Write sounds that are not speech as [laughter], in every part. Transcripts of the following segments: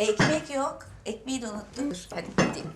Ekmek yok. Ekmeği de unuttum. Hadi gideyim.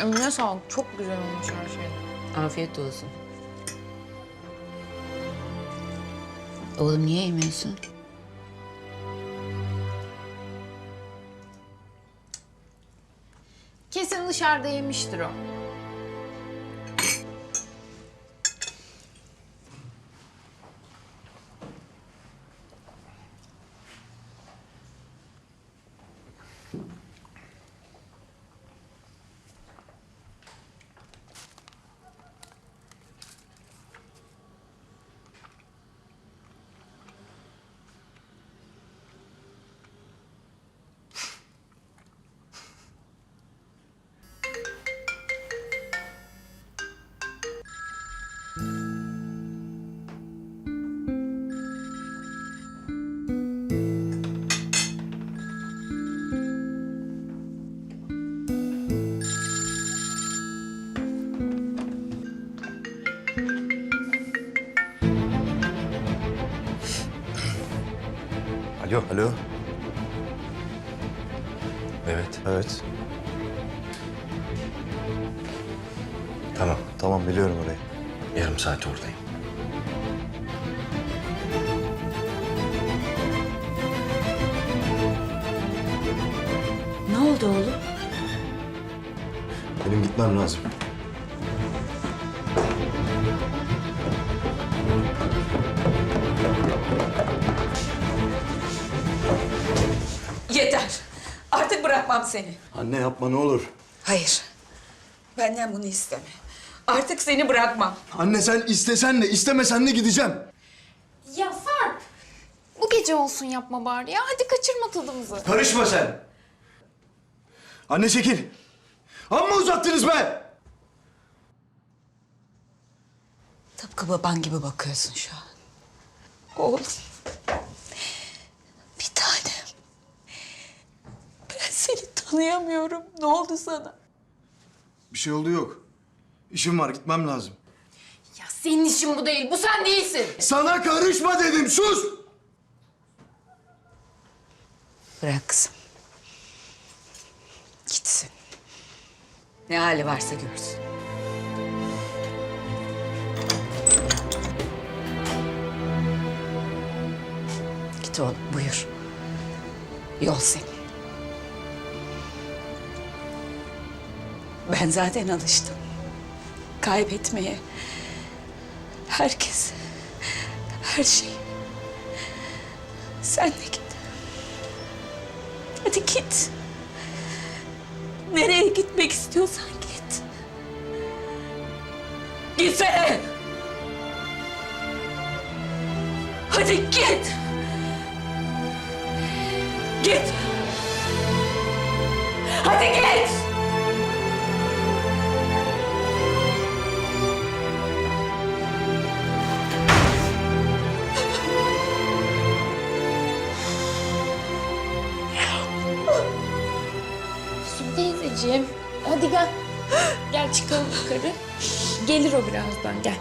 Emine sağlık. Çok güzel olmuş her şey. Afiyet olsun. Oğlum niye yemiyorsun? Kesin dışarıda yemiştir o. Alo. Alo. Evet. Evet. Tamam. Tamam biliyorum orayı. Yarım saat oradayım. Ne oldu oğlum? Benim gitmem lazım. Bırakmam seni. Anne yapma ne olur. Hayır. Benden bunu isteme. Artık seni bırakmam. Anne sen istesen de istemesen de gideceğim. Ya Sarp! Bu gece olsun yapma bari ya. Hadi kaçırma tadımızı. Karışma sen. Anne çekil. Amma uzattınız be. Tıpkı baban gibi bakıyorsun şu an. Oğlum. Bir tanem. Ben seni tanıyamıyorum. Ne oldu sana? Bir şey oldu yok. İşim var gitmem lazım. Ya senin işin bu değil. Bu sen değilsin. Sana karışma dedim sus. Bırak kızım. Gitsin. Ne hali varsa görsün. Git oğlum buyur. Yol senin. Ben zaten alıştım. Kaybetmeye. Herkes. Her şey. Sen de git. Hadi git. Nereye gitmek istiyorsan git. Gitsene. Hadi git. Git. Hadi git. Su teyzeciğim. Hadi gel. Gel çıkalım yukarı. Gelir o birazdan gel.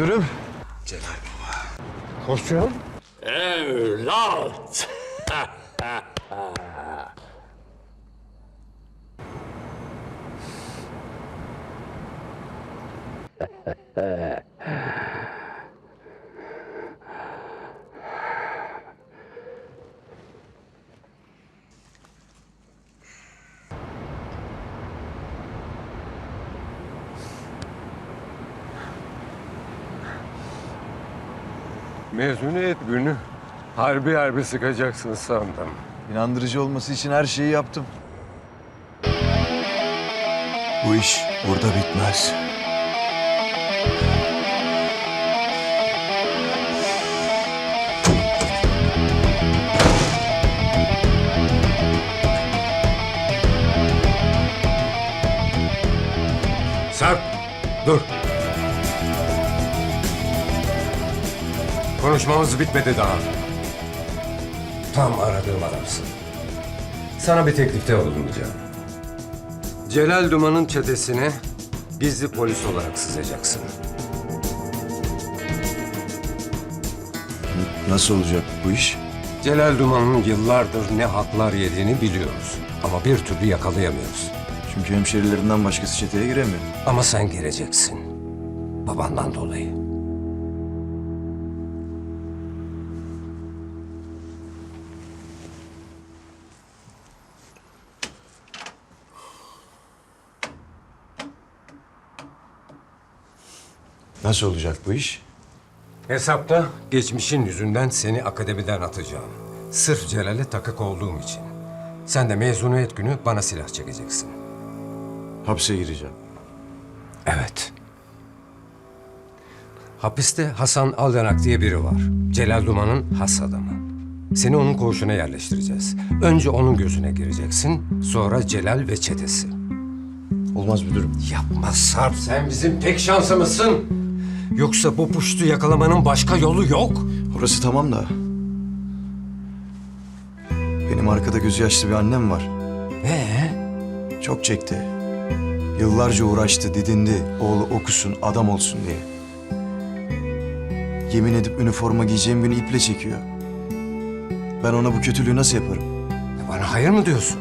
Müdürüm. Celal baba. Koçum. Mezuniyet günü harbi harbi sıkacaksın sandım. İnandırıcı olması için her şeyi yaptım. Bu iş burada bitmez. Sarp, dur. Konuşmamız bitmedi daha. Tam aradığım adamsın. Sana bir teklifte bulunacağım. Celal Duman'ın çetesine gizli polis olarak sızacaksın. Nasıl olacak bu iş? Celal Duman'ın yıllardır ne haklar yediğini biliyoruz. Ama bir türlü yakalayamıyoruz. Çünkü hemşerilerinden başkası çeteye giremiyor. Ama sen gireceksin. Babandan dolayı. Nasıl olacak bu iş? Hesapta geçmişin yüzünden seni akademiden atacağım. Sırf Celal'e takık olduğum için. Sen de mezuniyet günü bana silah çekeceksin. Hapse gireceğim. Evet. Hapiste Hasan Alyanak diye biri var. Celal Duman'ın has adamı. Seni onun koğuşuna yerleştireceğiz. Önce onun gözüne gireceksin, sonra Celal ve çetesi. Olmaz müdürüm. Yapma Sarp, sen bizim tek şansımızsın. Yoksa bu puştu yakalamanın başka yolu yok. Orası tamam da. Benim arkada gözü yaşlı bir annem var. Ee? Çok çekti. Yıllarca uğraştı, didindi. Oğlu okusun, adam olsun diye. Yemin edip üniforma giyeceğim günü iple çekiyor. Ben ona bu kötülüğü nasıl yaparım? Bana hayır mı diyorsun?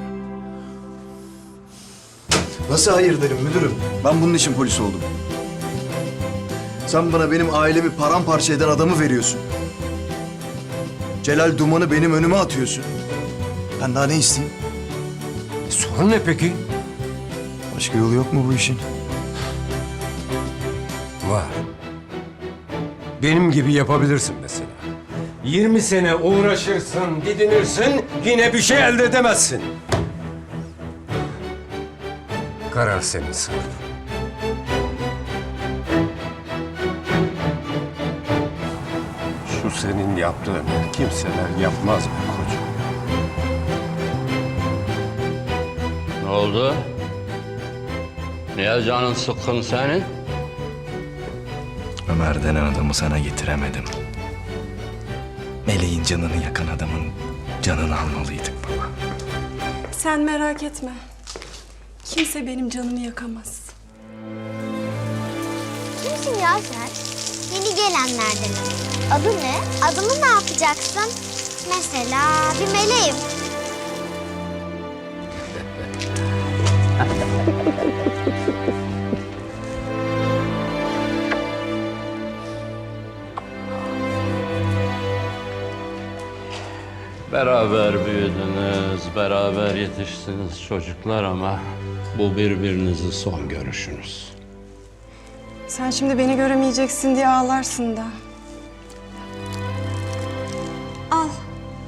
Nasıl hayır derim müdürüm? Ben bunun için polis oldum. Sen bana benim ailemi paramparça eden adamı veriyorsun. Celal Duman'ı benim önüme atıyorsun. Ben daha ne isteyeyim? Sorun ne peki? Başka yolu yok mu bu işin? Var. Benim gibi yapabilirsin mesela. 20 sene uğraşırsın, didinirsin, yine bir şey elde edemezsin. Karar senin Sarp. Senin yaptığını kimseler yapmaz be koçum. ne oldu? Niye canın sıkkın senin? Ömer denen adamı sana getiremedim. Meleğin canını yakan adamın canını almalıydık baba. Sen merak etme. Kimse benim canımı yakamaz. Kimsin ya sen? Yeni gelenlerden. Adı ne? Adımı ne yapacaksın? Mesela bir meleğim. Beraber büyüdünüz, beraber yetiştiniz çocuklar ama bu birbirinizi son görüşünüz. Sen şimdi beni göremeyeceksin diye ağlarsın da.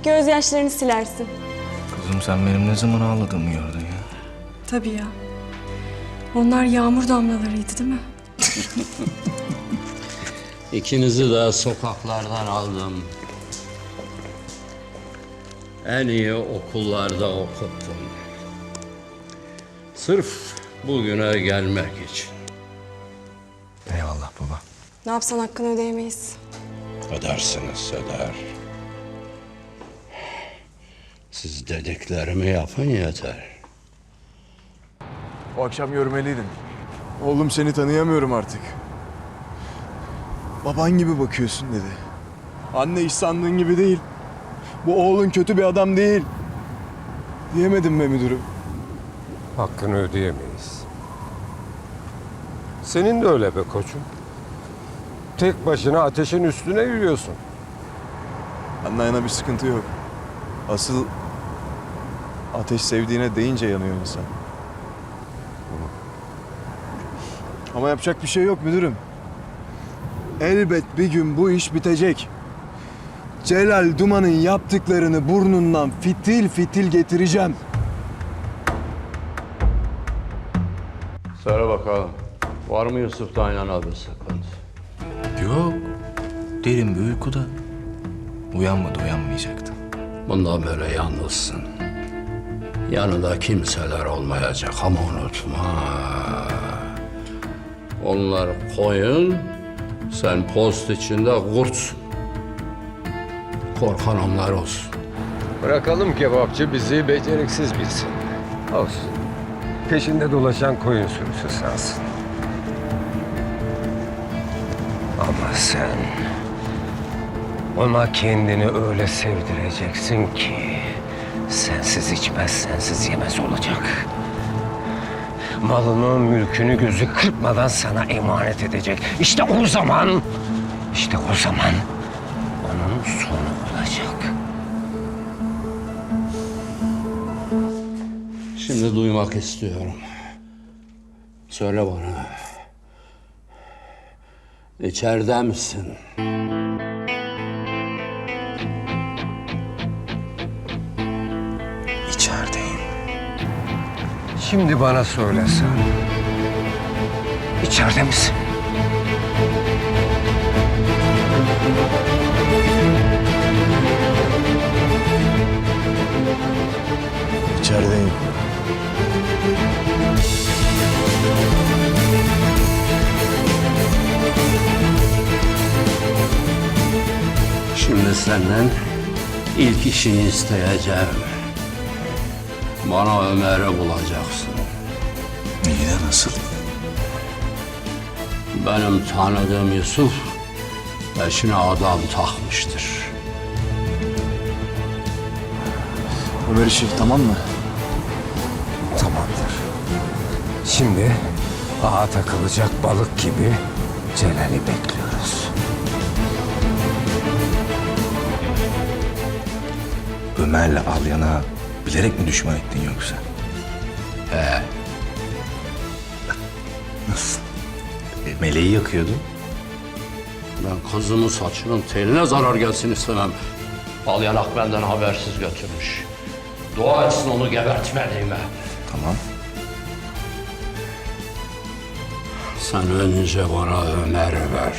Gözyaşlarını silersin. Kızım sen benim ne zaman ağladığımı gördün ya. Tabii ya. Onlar yağmur damlalarıydı değil mi? [laughs] İkinizi de sokaklardan aldım. En iyi okullarda okuttum. Sırf bugüne gelmek için. Eyvallah baba. Ne yapsan hakkını ödeyemeyiz. Ödersiniz öder. Siz dediklerimi yapın yeter. O akşam görmeliydin. Oğlum seni tanıyamıyorum artık. Baban gibi bakıyorsun dedi. Anne iş sandığın gibi değil. Bu oğlun kötü bir adam değil. Diyemedim be müdürüm. Hakkını ödeyemeyiz. Senin de öyle be koçum. Tek başına ateşin üstüne yürüyorsun. Benden yana bir sıkıntı yok. Asıl ateş sevdiğine deyince yanıyor insan. Ama yapacak bir şey yok müdürüm. Elbet bir gün bu iş bitecek. Celal Duman'ın yaptıklarını burnundan fitil fitil getireceğim. Söyle bakalım. Var mı Yusuf'tan yana bir sıkıntı? Yok. Derin bir uykuda. Uyanmadı uyanmayacaktı. Bundan böyle yalnızsın. Yanında kimseler olmayacak ama unutma. Onlar koyun, sen post içinde kurtsun. Korkan onlar olsun. Bırakalım kebapçı bizi beceriksiz bilsin. Olsun. Peşinde dolaşan koyun sürüsü sensin. Ama sen ona kendini öyle sevdireceksin ki sensiz içmez, sensiz yemez olacak. Malını, mülkünü gözü kırpmadan sana emanet edecek. İşte o zaman, işte o zaman onun sonu olacak. Şimdi duymak istiyorum. Söyle bana. İçeride misin? Şimdi bana söylesen. İçeride misin? İçerideyim. Şimdi senden ilk işini isteyeceğim. Bana Ömer'i bulacaksın. İyi de nasıl? Benim tanıdığım Yusuf peşine adam takmıştır. Ömer işi tamam mı? Tamamdır. Şimdi ağa takılacak balık gibi Celal'i bekliyoruz. Ömer'le Alyan'a bilerek mi düşman ettin yoksa? He, Nasıl? E, meleği yakıyordun. ben kızımın saçının teline zarar gelsin istemem. Al yanak benden habersiz götürmüş. Dua etsin onu gebertmediğime. Tamam. Sen önce bana Ömer ver.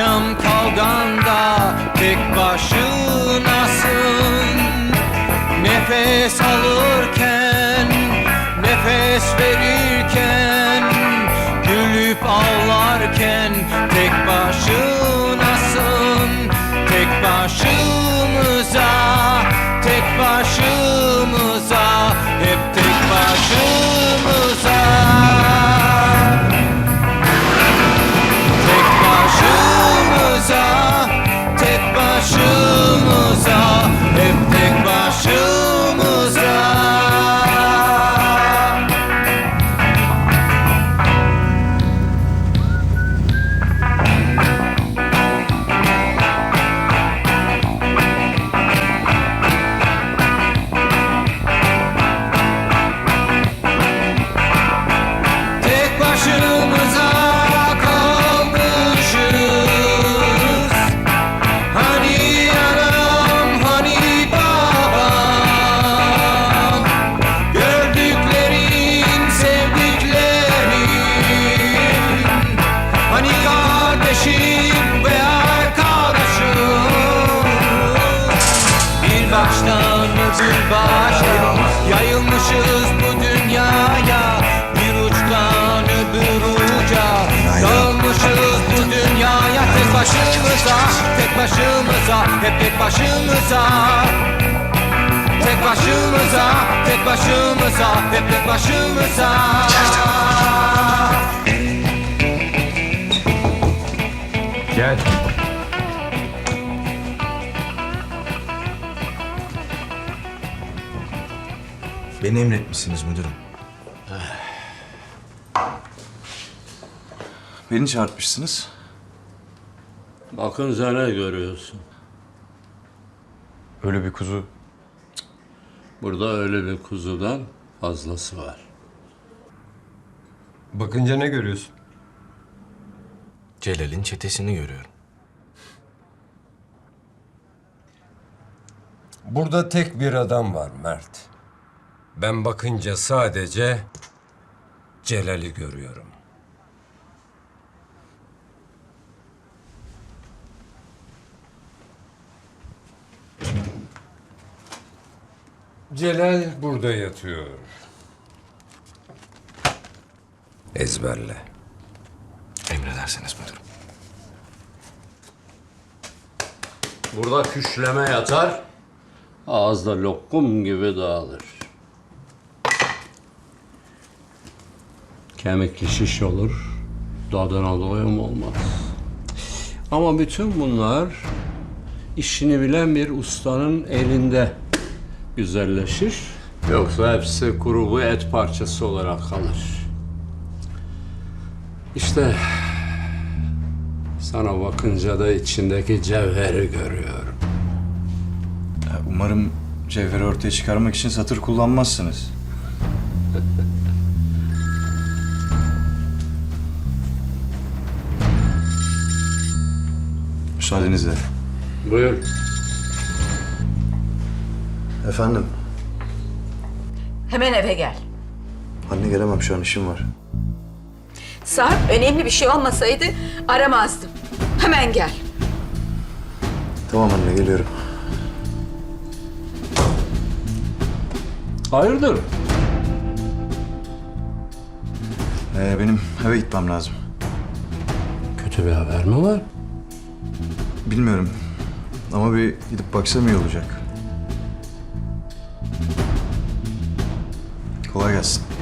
Yaşam kavganda tek başınasın. Nefes alırken, başımıza Tek başımıza Hep tek başımıza Tek başımıza Tek başımıza Hep tek başımıza Gel. Beni emretmişsiniz müdürüm. Beni çağırtmışsınız. Bakınca ne görüyorsun? Öyle bir kuzu. Burada öyle bir kuzudan fazlası var. Bakınca ne görüyorsun? Celal'in çetesini görüyorum. Burada tek bir adam var Mert. Ben bakınca sadece Celal'i görüyorum. Celal burada yatıyor. Ezberle. Emredersiniz müdürüm. Burada küşleme yatar, ağızda lokum gibi dağılır. Kemikli şiş olur, tadına doyum olmaz. Ama bütün bunlar işini bilen bir ustanın elinde güzelleşir. Yoksa hepsi kuru bir et parçası olarak kalır. İşte sana bakınca da içindeki cevheri görüyorum. Umarım cevheri ortaya çıkarmak için satır kullanmazsınız. [laughs] Müsaadenizle. Buyur. Efendim, Hemen eve gel. anne gelemem şu an işim var. Sarp önemli bir şey olmasaydı aramazdım. Hemen gel. Tamam anne geliyorum. Hayırdır? Ee, benim eve gitmem lazım. Kötü bir haber mi var? Bilmiyorum ama bir gidip baksam iyi olacak. Kolay gelsin.